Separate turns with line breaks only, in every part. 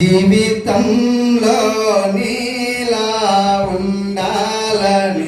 జీవితంలో నీలా ఉండాలని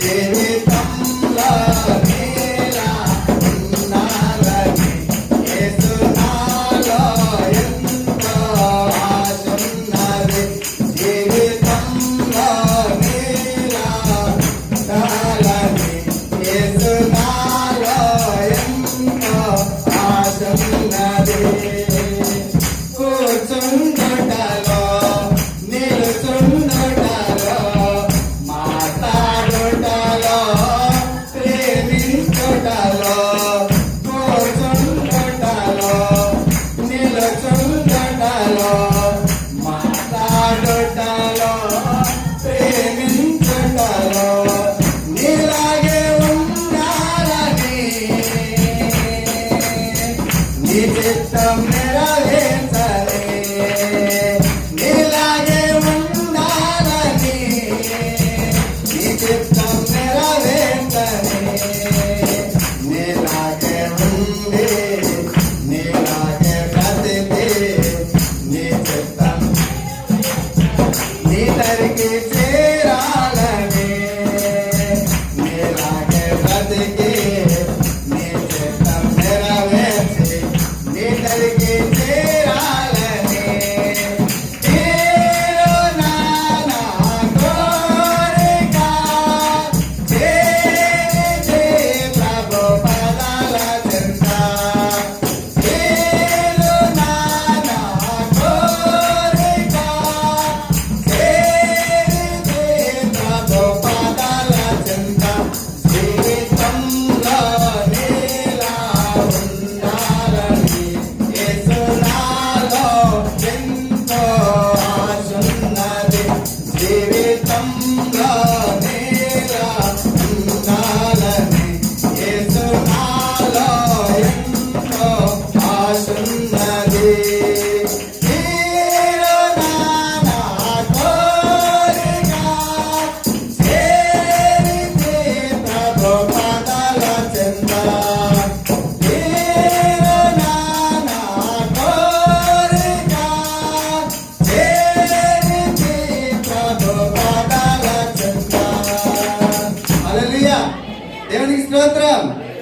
జీవితంలో चित्त मेरा है